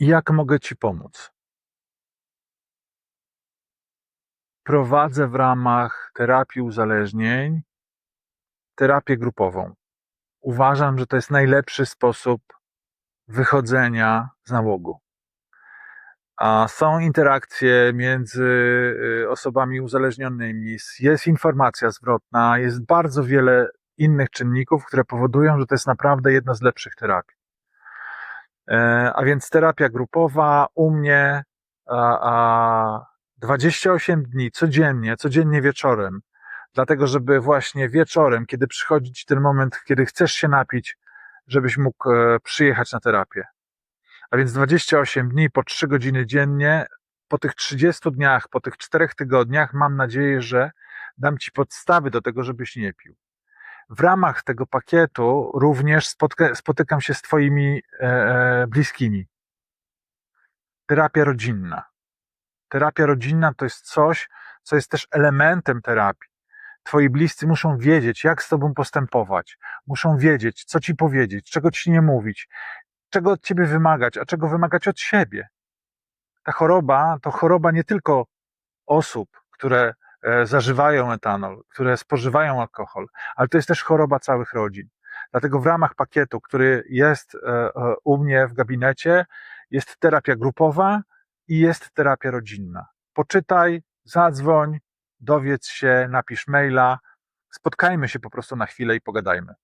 jak mogę Ci pomóc? Prowadzę w ramach terapii uzależnień terapię grupową. Uważam, że to jest najlepszy sposób wychodzenia z nałogu. A są interakcje między y, osobami uzależnionymi, jest informacja zwrotna, jest bardzo wiele innych czynników, które powodują, że to jest naprawdę jedna z lepszych terapii. E, A więc terapia grupowa u mnie a, a 28 dni codziennie, codziennie wieczorem, dlatego żeby właśnie wieczorem, kiedy przychodzi ci ten moment, kiedy chcesz się napić, żebyś mógł e, przyjechać na terapię. A więc 28 dni po 3 godziny dziennie, po tych 30 dniach, po tych 4 tygodniach mam nadzieję, że dam ci podstawy do tego, żebyś nie pił. W ramach tego pakietu również spotka, spotykam się z twoimi e, e, bliskimi. Terapia rodzinna. Terapia rodzinna to jest coś, co jest też elementem terapii. Twoi bliscy muszą wiedzieć, jak z tobą postępować. Muszą wiedzieć, co ci powiedzieć, czego ci nie mówić, czego od ciebie wymagać, a czego wymagać od siebie. Ta choroba to choroba nie tylko osób, które zażywają etanol, które spożywają alkohol, ale to jest też choroba całych rodzin. Dlatego w ramach pakietu, który jest e, e, u mnie w gabinecie, jest terapia grupowa i jest terapia rodzinna. Poczytaj, zadzwoń, dowiedz się, napisz maila, spotkajmy się po prostu na chwilę i pogadajmy.